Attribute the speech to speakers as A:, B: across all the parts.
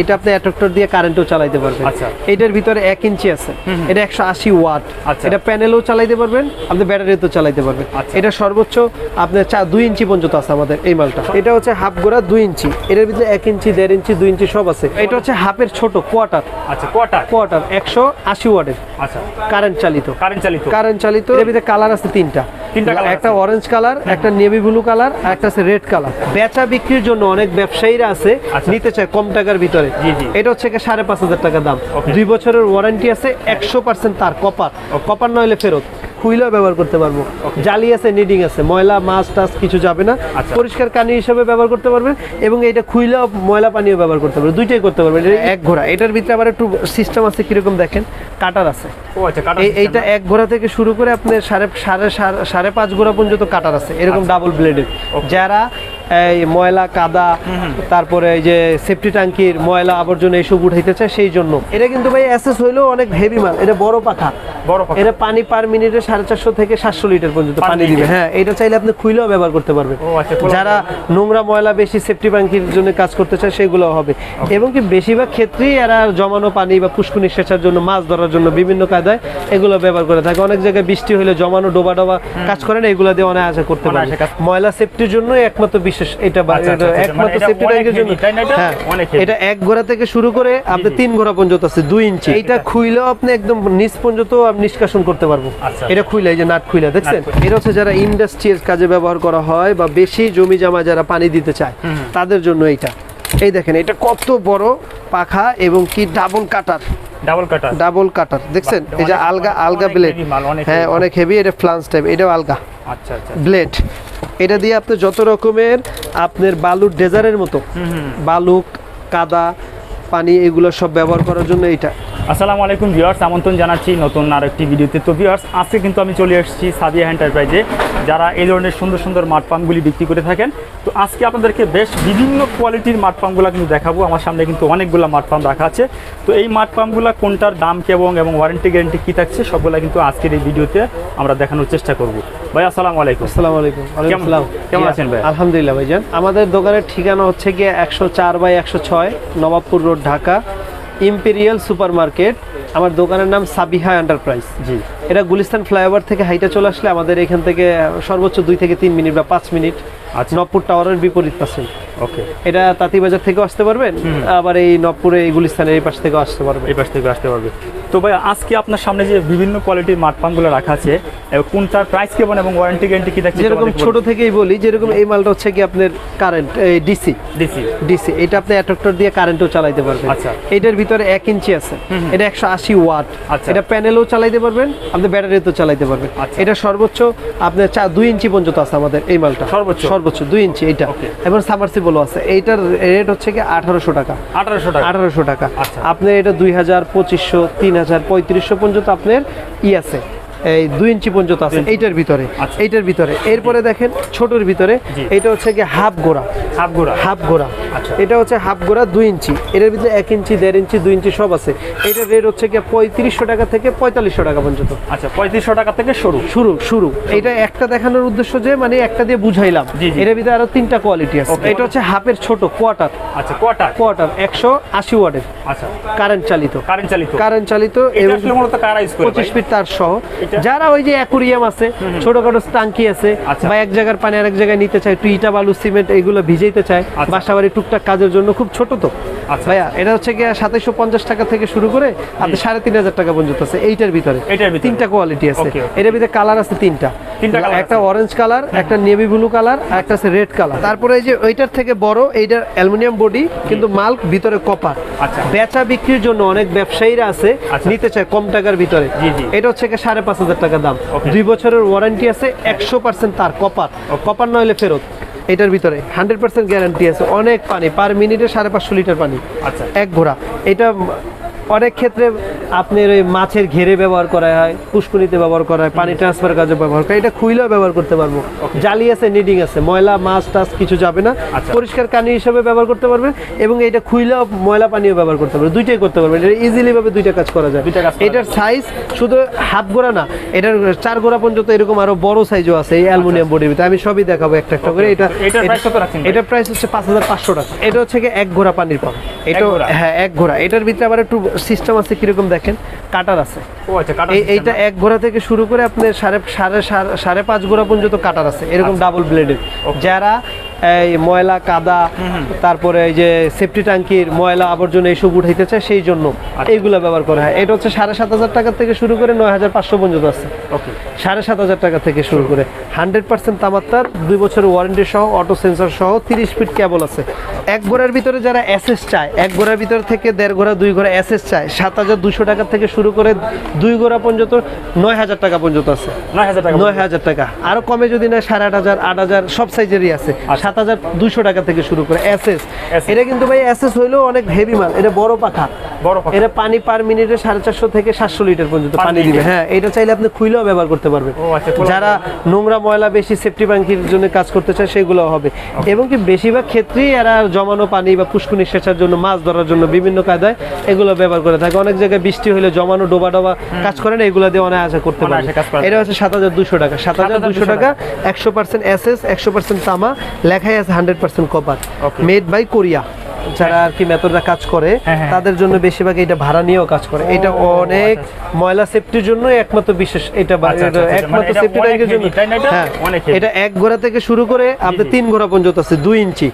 A: এটা আপনি অ্যাট্রাক্টর দিয়ে কারেন্টও চালাইতে পারবেন।
B: আচ্ছা।
A: এটার ভিতরে এক ইঞ্চি আছে। এটা একশো আশি ওয়াট।
B: আচ্ছা।
A: এটা প্যানেলও চালাইতে পারবেন আপনি ব্যাটারিতেও চালাইতে পারবেন।
B: আচ্ছা।
A: এটা সর্বোচ্চ আপনার চা দুই ইঞ্চি পর্যন্ত আছে আমাদের এই মালটা। এটা হচ্ছে হাফ গোড়া দুই ইঞ্চি। এটার ভিতরে এক ইঞ্চি দেড় ইঞ্চি দুই ইঞ্চি সব আছে। এটা হচ্ছে হাফের ছোট কোয়ার্টার
B: আচ্ছা কটা
A: কোয়ার্টার একশো আশি ওয়াটের।
B: আচ্ছা।
A: কারেন্ট চালিত
B: কারেন্ট চালিত
A: কারেন্ট চালিত এর ভিতরে কালার আছে তিনটা। একটা অরেঞ্জ কালার একটা নেভি ব্লু কালার আর একটা আছে রেড কালার বেচা বিক্রির জন্য অনেক ব্যবসায়ীরা আছে
B: আচ্ছা।
A: নিতে চায় কম টাকার ভিতরে। এটা হচ্ছে সাড়ে পাঁচ হাজার টাকা দাম। দুই বছরের ওয়ারেন্টি আছে একশো পার্সেন্ট তার কপার কপার নইলে ফেরত। খুইলেও ব্যবহার করতে পারব। জালি আছে নিডিং আছে ময়লা মাছ টাছ কিছু যাবে না।
B: আচ্ছা।
A: পরিষ্কার কানি হিসেবে ব্যবহার করতে পারবেন এবং এটা খুইলা ময়লা পানিও ব্যবহার করতে পারবেন দুইটাই করতে পারবেন এটা এক ঘোড়া। এটার ভিতরে আবার একটু সিস্টেম আছে কীরকম দেখেন? কাটার আছে।
B: ও আচ্ছা
A: এইটা এক ঘোড়া থেকে শুরু করে আপনার সাড়ে সাড়ে সাড়ে- পাঁচ ঘোড়া পর্যন্ত কাটার আছে। এরকম
B: আচ্ছা।
A: ডাবল ব্লেডের যারা এই ময়লা কাদা তারপরে এই যে সেফটি ট্যাঙ্কির ময়লা আবর্জনা এইসব উঠাইতে চায় সেই জন্য। এটা কিন্তু ভাই অ্যাসেস হইলেও অনেক হেভি মাল এটা বড় পাখা।
B: বড় পাখা।
A: এটা পানি পার মিনিটে সাড়ে চারশো থেকে সাতশো লিটার পর্যন্ত পানি দিবে। হ্যাঁ এটা চাইলে আপনি খুইলেও ব্যবহার করতে পারবেন।
B: আচ্ছা,
A: যারা নোংরা ময়লা বেশি সেফটি ট্যাঙ্কির জন্য কাজ করতে চায় সেগুলো হবে। এবং কি বেশিরভাগ ক্ষেত্রেই এরা জমানো পানি বা পুষ্কুনি সেচার জন্য মাছ ধরার জন্য বিভিন্ন কায়দায় এগুলো ব্যবহার করে থাকে। অনেক জায়গায় বৃষ্টি হলে জমানো ডোবা ডোবা কাজ করেন এগুলো দিয়ে অনায়াসে করতে পারে ময়লা সেফটির জন্য একমাত্র বিশেষ এটা
B: আচ্ছা, আচ্ছা, আচ্ছা,
A: একমাত্র সেফটি ট্যাঙ্কের জন্য
B: এটা?
A: এক ঘোড়া থেকে শুরু করে আপনি তিন ঘোড়া পর্যন্ত আছে দুই ইঞ্চি এটা খুইলেও আপনি একদম নিচ পর্যন্ত নিষ্কাশন করতে পারব।
B: আচ্ছা।
A: এটা খুইলে এই যে নাট খুইলে দেখছেন? এটা হচ্ছে যারা ইন্ডাস্ট্রিয়াল কাজে ব্যবহার করা হয় বা বেশি জমি জমা যারা পানি দিতে চায় তাদের জন্য এইটা। এই দেখেন এটা কত বড় পাখা এবং কি ডাবল কাটার
B: ডাবল কাটা
A: ডাবল কাটার দেখছেন? এই যে আলগা আলগা ব্লেড হ্যাঁ অনেক হেভি এটা ফ্লান্স টাইপ এটাও আলগা।
B: আচ্ছা আচ্ছা।
A: ব্লেড এটা দিয়ে আপনি যত রকমের আপনার বালুর ডেজারের মতো বালুক কাদা পানি এগুলো সব ব্যবহার করার জন্য এইটা।
B: আসসালামু আলাইকুম ভিউয়ার্স আমন্ত্রণ জানাচ্ছি নতুন আরেকটি ভিডিওতে। তো ভিউয়ার্স আজকে কিন্তু আমি চলে এসেছি সাদিয়া এন্টারপ্রাইজে যারা এই ধরনের সুন্দর সুন্দর মাঠ পাম্পগুলি বিক্রি করে থাকেন। তো আজকে আপনাদেরকে বেশ বিভিন্ন কোয়ালিটির মাঠ পাম্পগুলো কিন্তু দেখাবো। আমার সামনে কিন্তু অনেকগুলো মাঠ পাম্প রাখা আছে। তো এই মাঠ পাম্পগুলো কোনটার দাম কেমন এবং ওয়ারেন্টি গ্যারেন্টি কী থাকছে সবগুলো কিন্তু আজকের এই ভিডিওতে আমরা দেখানোর চেষ্টা করব। ভাই আসসালামু আলাইকুম।
A: আসসালামু আলাইকুম।
B: কেমন আছেন ভাই?
A: আলহামদুলিল্লাহ ভাইজান। আমাদের দোকানের ঠিকানা হচ্ছে গিয়ে একশো চার বাই একশো ছয় Nawabpur road Dhaka. Imperial super market আমার দোকানের নাম সাবিহা এন্টারপ্রাইজ
B: জি।
A: এটা গুলিস্তান ফ্লাইওভার থেকে হাইটা চলে আসলে আমাদের এখান থেকে সর্বোচ্চ দুই থেকে তিন মিনিট বা পাঁচ মিনিট।
B: আচ্ছা।
A: নবপুর টাওয়ারের বিপরীত পাশে।
B: ওকে।
A: এটা তাঁতিবাজার থেকেও আসতে পারবেন আবার এই নবপুরে এই গুলিস্তানের এই পাশ থেকেও আসতে পারবেন।
B: এই পাশ থেকে আসতে পারবে। তো ভাই আজকে আপনার সামনে যে বিভিন্ন কোয়ালিটির মাঠ পাম্পগুলো রাখা আছে কোনটার প্রাইস কেমন এবং ওয়ারেন্টি গ্যারেন্টি কি থাকছে
A: যেরকম ছোট থেকেই বলি যেরকম এই মালটা হচ্ছে কি আপনার কারেন্ট এই ডিসি
B: ডিসি
A: ডিসি এটা আপনি অ্যাট্রাক্টর দিয়ে কারেন্টও চালাইতে পারবেন।
B: আচ্ছা।
A: এটার ভিতরে এক ইঞ্চি আছে। এটা একশো আশি ওয়াট
B: আচ্ছা।
A: এটা প্যানেলও চালাইতে পারবেন আপনি ব্যাটারিতেও চালাইতে পারবেন।
B: আচ্ছা।
A: এটা সর্বোচ্চ আপনার চা দুই ইঞ্চি পর্যন্ত আছে আমাদের এই মালটা।
B: সর্বোচ্চ?
A: সর্বোচ্চ দুই ইঞ্চি
B: এটা.
A: এবং সামারসিবলও আছে। এইটার রেট হচ্ছে কি আঠারোশো টাকা।
B: আঠারোশো টাকা।
A: আঠারোশো টাকা। আপনি এটা দুই হাজার পঁচিশশো তিন হাজার হাজার পঁয়ত্রিশশো পর্যন্ত আপনার ই আছে। এই দুই ইঞ্চি পর্যন্ত আছে এইটার ভিতরে
B: আচ্ছা।
A: এইটার ভিতরে। এরপরে দেখেন ছোটর ভিতরে এটা হচ্ছে কি হাফ গোড়া।
B: হাফ গোড়া।
A: হাফ গোড়া।
B: আচ্ছা।
A: এটা হচ্ছে হাফ গোড়া দুই ইঞ্চি। এটার ভিতরে এক ইঞ্চি দেড় ইঞ্চি দুই ইঞ্চি সব আছে। এটার রেট হচ্ছে কি পঁয়ত্রিশশো টাকা থেকে পঁয়তাল্লিশশো টাকা পর্যন্ত।
B: আচ্ছা পঁয়ত্রিশশো টাকা থেকে শুরু।
A: শুরু শুরু। এটা একটা দেখানোর উদ্দেশ্য যে মানে একটা দিয়ে বুঝাইলাম। এটার ভিতরে আরও তিনটা কোয়ালিটি আছে। এটা হচ্ছে হাফের ছোট কোয়ার্টার
B: আচ্ছা কটা
A: কোয়ার্টার একশো আশি ওয়াটের।
B: আচ্ছা।
A: কারেন্ট চালিত।
B: কারেন্ট চালিত।
A: কারেন্ট চালিত এবং পঁচিশ ফিট তার সহ? যারা ওই যে অ্যাকুরিয়াম আছে ছোটখাটো টাঙ্কি আছে
B: আচ্ছা।
A: বা এক জায়গার পানি আরেক জায়গায় নিতে চায় একটু ইটা বালু সিমেন্ট এগুলো ভিজাইতে চায়
B: বাসাবাড়ি
A: বাসা বাড়ি টুকটাক কাজের জন্য খুব ছোট তো
B: আচ্ছা।
A: ভাইয়া এটা হচ্ছে গিয়ে সাতাইশো পঞ্চাশ টাকা থেকে শুরু করে আপনি সাড়ে তিন হাজার টাকা পর্যন্ত আছে। এইটার ভিতরে তিনটা কোয়ালিটি আছে. এটার ভিতরে কালার আছে তিনটা। একটা অরেঞ্জ কালার একটা নেভি ব্লু কালার আর একটা আছে রেড কালার তারপরে এই যে ওইটার থেকে বড় এইটার অ্যালুমিনিয়াম বডি কিন্তু মাল ভিতরে কপার
B: আচ্ছা।
A: বেচা বিক্রির জন্য অনেক ব্যবসায়ীরা আছে
B: আচ্ছা।
A: নিতে চায় কম টাকার ভিতরে। এটা হচ্ছে সাড়ে পাঁচ হাজার টাকা দাম। দুই বছরের ওয়ারেন্টি আছে একশো পার্সেন্ট তার কপার কপার নইলে ফেরত। এটার ভিতরে হান্ড্রেড পার্সেন্ট গ্যারান্টি আছে। অনেক পানি পার মিনিটে সাড়ে পাঁচশো লিটার পানি।
B: আচ্ছা।
A: এক ঘোড়া। এটা অনেক ক্ষেত্রে আপনার ওই মাছের ঘেরে ব্যবহার করা হয় পুষ্কুনিতে ব্যবহার করা হয় পানি ট্রান্সফার কাজে ব্যবহার করা এটা খুইলেও ব্যবহার করতে পারব। জালি আছে নিডিং আছে ময়লা মাছ টাছ কিছু যাবে না।
B: আচ্ছা।
A: পরিষ্কার কানি হিসেবে ব্যবহার করতে পারবেন এবং এটা খুইলেও ময়লা পানিও ব্যবহার করতে পারবেন। দুইটাই করতে পারবেন। এটা ইজিলি ভাবে দুইটা কাজ করা যায়। এটার সাইজ শুধু হাফ গোড়া না এটার চার গোড়া পর্যন্ত এরকম আরও বড় সাইজও আছে এই অ্যালুমিনিয়াম বডির ভিতরে। আমি সবই দেখাবো একটা একটা করে। এটা
B: এটার
A: প্রাইস হচ্ছে পাঁচ হাজার পাঁচশো টাকা। এটা হচ্ছে এক ঘোড়া পানির পাম্প। এটা হ্যাঁ এক ঘোড়া এটার ভিতরে আবার একটু সিস্টেম আছে কীরকম দেখেন? কাটার আছে।
B: ও আচ্ছা
A: এইটা এক ঘোড়া থেকে শুরু করে আপনার সাড়ে সাড়ে সাড়ে- পাঁচ ঘোড়া পর্যন্ত কাটার আছে। এরকম
B: আচ্ছা।
A: ডাবল ব্লেডের যারা এই ময়লা কাদা তারপরে এই যে সেফটি ট্যাঙ্কির ময়লা আবর্জনা এইসব উঠাইতে চায় সেই জন্য
B: আচ্ছা।
A: এইগুলো ব্যবহার করা হয়। এটা হচ্ছে সাড়ে সাত হাজার টাকা থেকে শুরু করে নয় হাজার পাঁচশো পর্যন্ত আছে। সাড়ে সাত হাজার টাকা থেকে শুরু করে। হান্ড্রেড পার্সেন্ট তামাত্তার দুই বছরের ওয়ারেন্টি সহ অটো সেন্সর সহ তিরিশ ফিট কেবল আছে। এক ঘোড়ার ভিতরে যারা অ্যাসেস চায় এক ঘোড়ার ভিতর থেকে দেড় ঘোড়া দুই ঘোড়া অ্যাসেস চায় সাত হাজার দুশো টাকা থেকে শুরু করে দুই ঘোড়া পর্যন্ত নয় হাজার টাকা পর্যন্ত আছে।
B: নয় হাজার টাকা
A: নয় হাজার টাকা। আরও কমে যদি না সাড়ে আট হাজার আট হাজার সব সাইজেরই আছে। সাত হাজার দুশো টাকা থেকে শুরু করে এসএস। এটা কিন্তু ভাই এসএস হইলেও অনেক হেভি মাল। এটা বড় পাখা।
B: বড়।
A: এটা পানি পার মিনিটে সাড়ে চারশো থেকে সাতশো লিটার পর্যন্ত পানি দিবে। হ্যাঁ এটা চাইলে আপনি খুইলেও ব্যবহার করতে পারবেন।
B: আচ্ছা,
A: যারা নোংরা ময়লা বেশি সেফটি ব্যাংকের জন্য কাজ করতে চায় সেগুলো হবে। এবং কি বেশিরভাগ ক্ষেত্রেই এরা জমানো পানি বা পুষ্কুনি সেচার জন্য মাছ ধরার জন্য বিভিন্ন কায়দায় এগুলো ব্যবহার করে থাকে। অনেক জায়গায় বৃষ্টি হলে জমানো ডোবা ডোবা কাজ করে না এগুলো দিয়ে অনেক আশা করতে পারে এটা হচ্ছে সাত হাজার দুশো টাকা। সাত হাজার দুশো টাকা একশো পার্সেন্ট এসএস একশো পার্সেন্ট তামা লেখাই আছে hundred percent copper
B: Okay.
A: Made by Korea যারা আর কি মেথডরা কাজ করে
B: হ্যাঁ, হ্যাঁ।
A: তাদের জন্য বেশিরভাগ এটা ভাড়া নিয়েও কাজ করে। এটা অনেক ময়লা সেফটির জন্য একমাত্র বিশেষ এটা
B: আচ্ছা, আচ্ছা, আচ্ছা,
A: একমাত্র
B: মানে
A: সেফটি ট্যাঙ্কের জন্য? হ্যাঁ এটা এক ঘোড়া থেকে শুরু করে আপনার
B: জি।
A: তিন ঘোড়া পর্যন্ত আছে দুই ইঞ্চি।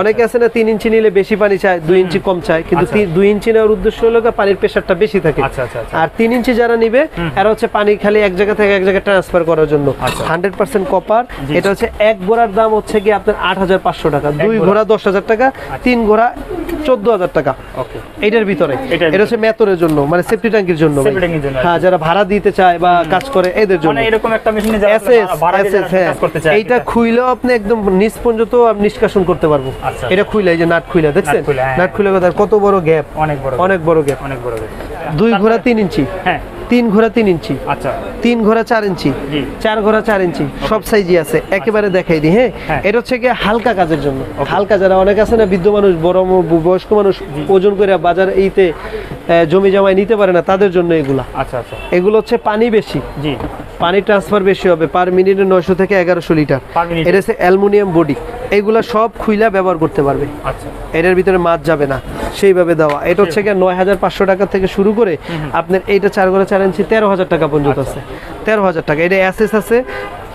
A: অনেকে আছে না তিন ইঞ্চি নিলে বেশি পানি চায় দুই ইঞ্চি কম চায়। কিন্তু
B: আচ্ছা।
A: দুই ইঞ্চি নেওয়ার উদ্দেশ্য হলো পানির প্রেশারটা বেশি থাকে।
B: আচ্ছা, আচ্ছা, আচ্ছা।
A: আর তিন ইঞ্চি যারা নিবে এরা হচ্ছে পানি খালি এক জায়গা থেকে এক জায়গায় ট্রান্সফার করার জন্য।
B: আচ্ছা।
A: হান্ড্রেড পার্সেন্ট কপার এটা হচ্ছে এক ঘোড়ার দাম হচ্ছে কি আপনার আট হাজার পাঁচশো টাকা। দুই।
B: ঘোড়া
A: দশ হাজার টাকা তিন ঘোড়া চোদ্দ হাজার টাকা। এটার ভিতরে। এটা হচ্ছে মেতরের জন্য মানে সেফটি ট্যাঙ্কির জন্য। হ্যাঁ যারা ভাড়া দিতে চায় বা কাজ করে এদের জন্য।
B: মানে এরকম একটা মেশিনে
A: হ্যাঁ। এইটা খুইলেও আপনি একদম নিচ পর্যন্ত নিষ্কাশন করতে পারব।
B: আচ্ছা।
A: এটা খুইলে এই যে নাট খুইলা দেখছেন?
B: হ্যাঁ।
A: নাট খুইলা কত বড় গ্যাপ
B: অনেক বড়
A: অনেক বড় গ্যাপ
B: অনেক বড় গ্যাপ
A: দুই ঘোড়া তিন ইঞ্চি।
B: হ্যাঁ।
A: তিন ঘোড়া তিন ইঞ্চি।
B: আচ্ছা।
A: তিন ঘোড়া চার ইঞ্চি। চার ঘোড়া চার ইঞ্চি। সব সাইজই আছে। একেবারে দেখাই দিই হ্যাঁ?
B: হ্যাঁ।
A: এটা হচ্ছে কি হালকা কাজের জন্য। হালকা যারা অনেক আছে না বৃদ্ধ মানুষ বড় বয়স্ক মানুষ ওজন করে বাজার এইতে জমি জমায় নিতে পারে না তাদের জন্য এগুলা।
B: আচ্ছা আচ্ছা।
A: এগুলো হচ্ছে পানি বেশি।
B: জি।
A: পানি ট্রান্সফার বেশি হবে পার মিনিটে নয়শো থেকে এগারোশো লিটার? এটা হচ্ছে অ্যালুমিনিয়াম বডি। এইগুলা সব খুইলা ব্যবহার করতে পারবে।
B: আচ্ছা।
A: এটার ভিতরে মাছ যাবে না। সেইভাবে দেওয়া। এটা হচ্ছে গিয়ে নয় হাজার পাঁচশো টাকা থেকে শুরু করে আপনার এইটা চার করে চার ইঞ্চি তেরো হাজার টাকা পর্যন্ত
B: আচ্ছা।
A: আছে। তেরো হাজার টাকা। এটা অ্যাসেস আছে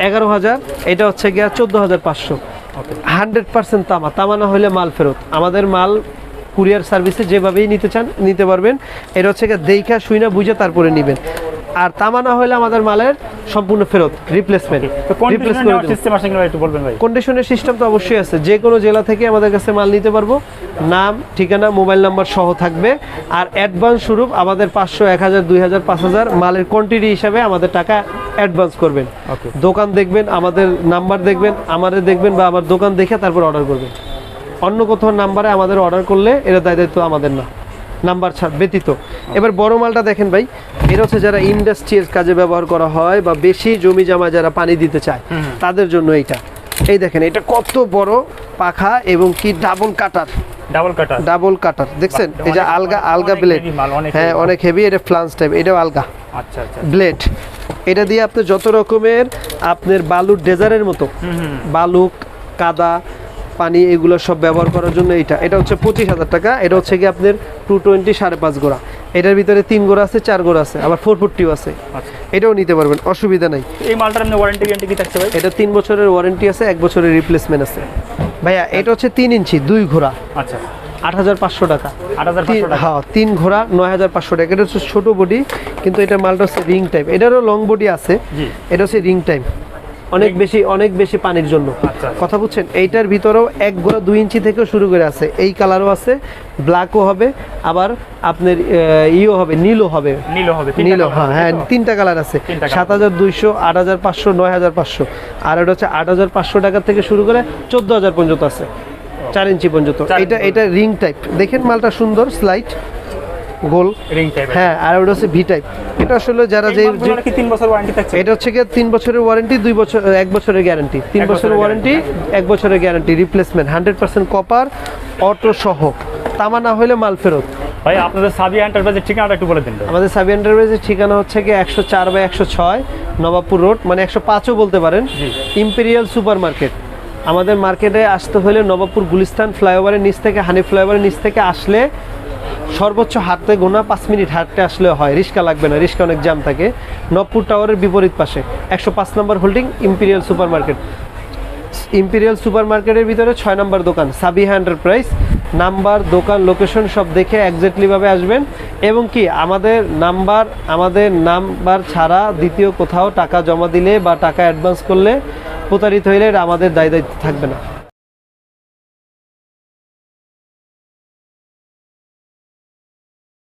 A: এগারো হাজার। এটা হচ্ছে গিয়া চোদ্দ হাজার পাঁচশো। হান্ড্রেড পার্সেন্ট তামা। তামা না হলে মাল ফেরত। আমাদের মাল কুরিয়ার সার্ভিসে যেভাবেই নিতে চান নিতে পারবেন। এটা হচ্ছে গিয়ে দেখা শুই না বুঝে তারপরে নেবেন। আর তামা না হলে আমাদের মালের সম্পূর্ণ ফেরত রিপ্লেসমেন্ট
B: কন্ডিশনার সিস্টেম
A: কন্ডিশনের তো অবশ্যই আছে। যে কোনো জেলা থেকে আমাদের কাছে মাল নিতে পারব। নাম ঠিকানা মোবাইল নাম্বার সহ থাকবে। আর অ্যাডভান্স স্বরূপ আমাদের পাঁচশো এক হাজার দুই হাজার পাঁচ হাজার মালের কোয়ান্টিটি হিসাবে আমাদের টাকা অ্যাডভান্স করবেন। দোকান দেখবেন আমাদের নাম্বার দেখবেন আমাদের দেখবেন বা আমার দোকান দেখে তারপর অর্ডার করবেন। অন্য কোথাও নাম্বারে আমাদের অর্ডার করলে এটা দায় দায়িত্ব আমাদের না। নাম্বার ছাড় ব্যতীত। এবার বড় মালটা দেখেন ভাই এটা হচ্ছে যারা ইন্ডাস্ট্রির কাজে ব্যবহার করা হয় বা বেশি জমি জমা যারা পানি দিতে চায় তাদের জন্য এইটা। এই দেখেন এটা কত বড় পাখা এবং কি double cutter
B: double cutter
A: double cutter দেখছেন? এই যে আলগা আলগা ব্লেড হ্যাঁ অনেক হেভি এটা ফ্লান্স টাইপ এটাও আলগা।
B: আচ্ছা আচ্ছা।
A: ব্লেড এটা দিয়ে আপনি যত রকমের আপনার বালুর ডেজারের মতো বালু কাদা পানি এগুলো সব ব্যবহার করার জন্য এটা এটা হচ্ছে পঁচিশ হাজার টাকা এটা হচ্ছে কি আপনার টু টোয়েন্টি সাড়ে পাঁচ গোড়া। এটার ভিতরে তিন গোড়া আছে চার গোড়া আছে আবার ফোর ফোরটিও আছে।
B: আচ্ছা।
A: এটাও নিতে পারবেন অসুবিধা নাই।
B: এই মালটার ওয়ারেন্টি গ্যারান্টি কি থাকছে ভাই?
A: এটা তিন বছরের ওয়ারেন্টি আছে এক বছরের রিপ্লেসমেন্ট আছে। ভাইয়া এটা হচ্ছে তিন ইঞ্চি দুই ঘোড়া।
B: আচ্ছা।
A: আট হাজার পাঁচশো টাকা।
B: আট হাজার
A: তিন- হ্যাঁ তিন ঘোড়া নয় হাজার পাঁচশো টাকা। এটা হচ্ছে ছোট বডি কিন্তু এটা মালটা হচ্ছে রিং টাইপ এটারও লং বডি আছে। এটা হচ্ছে রিং টাইপ অনেক বেশি অনেক বেশি পানির জন্য।
B: আচ্ছা।
A: কথা বুঝছেন? এইটার ভিতরেও এক গোড়া দুই ইঞ্চি থেকেও শুরু করে আছে। এই কালারও আছে ব্ল্যাকও হবে আবার আপনার ইও হবে নীলও হবে।
B: নীল হবে তিনটা
A: নীল হ্যাঁ হ্যাঁ তিনটা কালার আছে। সাত হাজার দুইশো আট হাজার পাঁচশো নয় হাজার পাঁচশো। আর এটা হচ্ছে আট হাজার পাঁচশো টাকা থেকে শুরু করে চোদ্দ হাজার পর্যন্ত আছে। চার ইঞ্চি পর্যন্ত। এটা এটা রিং টাইপ। দেখেন মালটা সুন্দর স্লাইড গোল।
B: রিং টাইপ
A: হ্যাঁ আর ওটা হচ্ছে ভি টাইপ এটা আসলে যারা যে
B: তিন বছর ওয়ারেন্টি থাকছে।
A: এটা হচ্ছে কি তিন বছরের ওয়ারেন্টি দুই বছর এক বছরের গ্যারান্টি তিন বছরের ওয়ারেন্টি এক বছরের guarantee replacement hundred percent copper auto সহ। তামা না হলে মাল ফেরত।
B: ভাই আপনাদের সাবিয়া এন্টারপ্রাইজের ঠিকানাটা একটু বলে দিন
A: আমাদের সাবি এন্টারপ্রাইজের ঠিকানা হচ্ছে কি একশো চার বাই একশো ছয় নবাবপুর রোড মানে একশো পাঁচও বলতে পারেন। ইম্পেরিয়াল সুপার মার্কেট আমাদের মার্কেটে আসতে হলে নবাবপুর গুলিস্তান ফ্লাইওভারের নিচ থেকে হানি ফ্লাইওভারের নিচ থেকে আসলে সর্বোচ্চ হাঁটতে গোনা পাঁচ মিনিট হাঁটতে আসলে হয়। রিক্সা লাগবে না রিক্সা অনেক জাম থাকে। নবপুর টাওয়ারের বিপরীত পাশে, একশো পাঁচ নম্বর holding, imperial super market imperial super মার্কেটের ভিতরে ছয় নম্বর দোকান, সাবিহা এন্টারপ্রাইজ। নাম্বার, দোকান, লোকেশন সব দেখে একজাক্টলিভাবে আসবেন। এবং কি, আমাদের নাম্বার আমাদের নাম্বার ছাড়া দ্বিতীয় কোথাও টাকা জমা দিলে বা টাকা অ্যাডভান্স করলে প্রতারিত হইলে আমাদের দায় দায়িত্ব থাকবে না।